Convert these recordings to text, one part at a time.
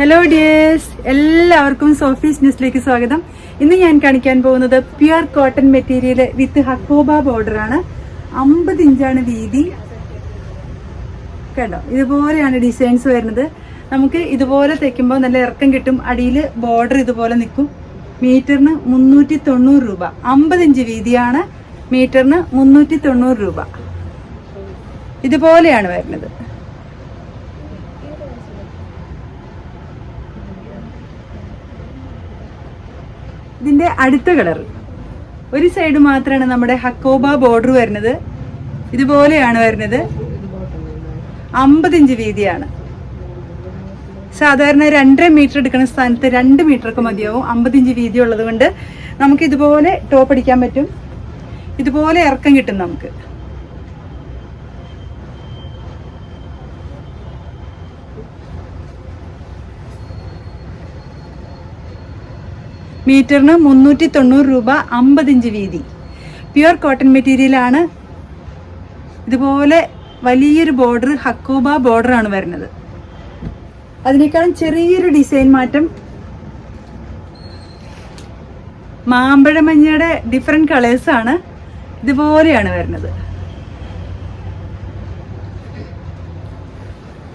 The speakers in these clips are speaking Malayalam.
ഹലോ ഡിയേഴ്സ് എല്ലാവർക്കും സോഫീസ് ന്യൂസിലേക്ക് സ്വാഗതം. ഇന്ന് ഞാൻ കാണിക്കാൻ പോകുന്നത് pure cotton material with Hakoba border ആണ്. അമ്പത് ഇഞ്ചാണ് വീതി. കണ്ടോ? ഇതുപോലെയാണ് ഡിസൈൻസ് വരുന്നത്. നമുക്ക് ഇതുപോലെ തയ്ക്കുമ്പോൾ നല്ല ഇറക്കം കിട്ടും. അടിയിൽ ബോർഡർ ഇതുപോലെ നിൽക്കും. മീറ്ററിന് മുന്നൂറ്റി തൊണ്ണൂറ് രൂപ. അമ്പത് ഇഞ്ച് വീതിയാണ്. മീറ്ററിന് മുന്നൂറ്റി തൊണ്ണൂറ് രൂപ. ഇതുപോലെയാണ് വരുന്നത്. ഇതിന്റെ അടുത്ത കളർ. ഒരു സൈഡ് മാത്രമാണ് നമ്മുടെ ഹക്കോബ ബോർഡർ വരുന്നത്. ഇതുപോലെയാണ് വരുന്നത്. അമ്പതിഞ്ച് വീതിയാണ്. സാധാരണ രണ്ടര മീറ്റർ എടുക്കുന്ന സ്ഥാനത്ത് രണ്ട് മീറ്റർ ഒക്കെ മതിയാവും. അമ്പതിഞ്ച് വീതി ഉള്ളത് കൊണ്ട് നമുക്ക് ഇതുപോലെ ടോപ്പ് അടിക്കാൻ പറ്റും. ഇതുപോലെ ഇറക്കം കിട്ടും നമുക്ക്. മീറ്ററിന് മുന്നൂറ്റി തൊണ്ണൂറ് രൂപ അമ്പത് ഇഞ്ച് വീതി പ്യുർ കോട്ടൺ മെറ്റീരിയലാണ് ഇതുപോലെ വലിയൊരു ബോർഡർ ഹക്കൂബ ബോർഡർ ആണ് വരുന്നത്. അതിനേക്കാളും ചെറിയൊരു ഡിസൈൻ മാറ്റം. മാമ്പഴ മഞ്ഞയുടെ ഡിഫറെന്റ് കളേഴ്സാണ് ഇതുപോലെയാണ് വരുന്നത്.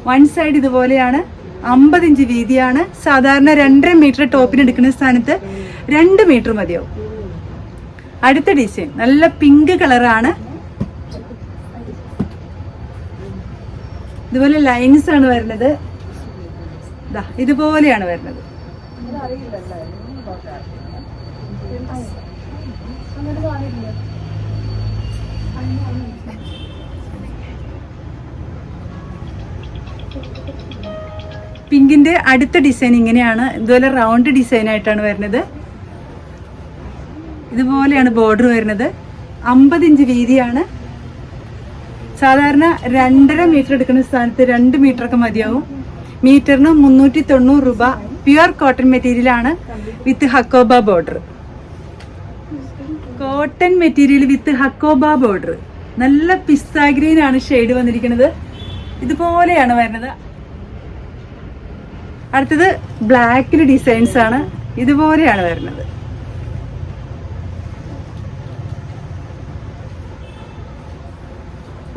വൺ സൈഡ് ഇതുപോലെയാണ്. അമ്പത് ഇഞ്ച് വീതിയാണ്. സാധാരണ രണ്ടര മീറ്റർ ടോപ്പിന് എടുക്കുന്ന സ്ഥാനത്ത് രണ്ട് മീറ്റർ മതിയാവും അടുത്ത ഡിസൈൻ. നല്ല പിങ്ക് കളറാണ്. ഇതുപോലെ ലൈൻസ് ആണ് വരുന്നത്. ഇതുപോലെയാണ് വരുന്നത്. പിങ്കിന്റെ അടുത്ത ഡിസൈൻ ഇങ്ങനെയാണ്. ഇതുപോലെ റൗണ്ട് ഡിസൈൻ ആയിട്ടാണ് വരുന്നത്. ഇതുപോലെയാണ് ബോർഡർ വരുന്നത്. അമ്പത് ഇഞ്ച് വീതിയാണ്. സാധാരണ രണ്ടര മീറ്റർ എടുക്കുന്ന സ്ഥാനത്ത് രണ്ട് മീറ്റർ ഒക്കെ മതിയാവും. മീറ്ററിന് മുന്നൂറ്റി തൊണ്ണൂറ് രൂപ പ്യുർ കോട്ടൺ മെറ്റീരിയൽ ആണ് with Hakoba border cotton material with Hakoba border നല്ല പിസ്ത ആണ് ഷെയ്ഡ് വന്നിരിക്കുന്നത്. ഇതുപോലെയാണ് വരുന്നത്. അടുത്തത് ബ്ലാക്കിൽ ഡിസൈൻസ് ആണ്. ഇതുപോലെയാണ് വരുന്നത്.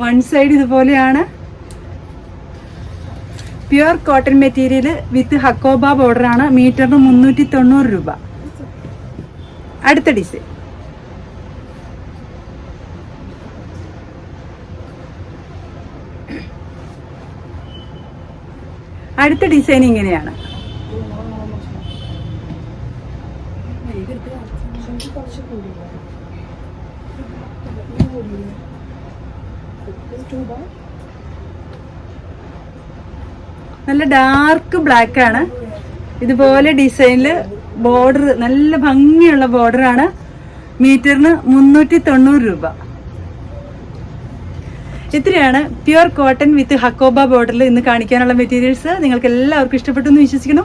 വൺ സൈഡ് ഇതുപോലെയാണ്. Pure cotton material with Hakoba border ആണ്. മീറ്ററിന് മുന്നൂറ്റി തൊണ്ണൂറ് രൂപ. അടുത്ത ഡിസൈൻ അടുത്ത ഡിസൈൻ ഇങ്ങനെയാണ്. നല്ല ഡാർക്ക് ബ്ലാക്ക് ആണ് ഇതുപോലെ ഡിസൈനിൽ ബോർഡർ നല്ല ഭംഗിയുള്ള ബോർഡർ ആണ് മീറ്ററിന് മുന്നൂറ്റി തൊണ്ണൂറ് രൂപ. ഇത്രയാണ് പ്യുവർ കോട്ടൺ വിത്ത് ഹക്കോബ ബോർഡറിൽ ഇന്ന് കാണിക്കാനുള്ള മെറ്റീരിയൽസ്. നിങ്ങൾക്ക് എല്ലാവർക്കും ഇഷ്ടപ്പെട്ടു എന്ന് വിശ്വസിക്കുന്നു.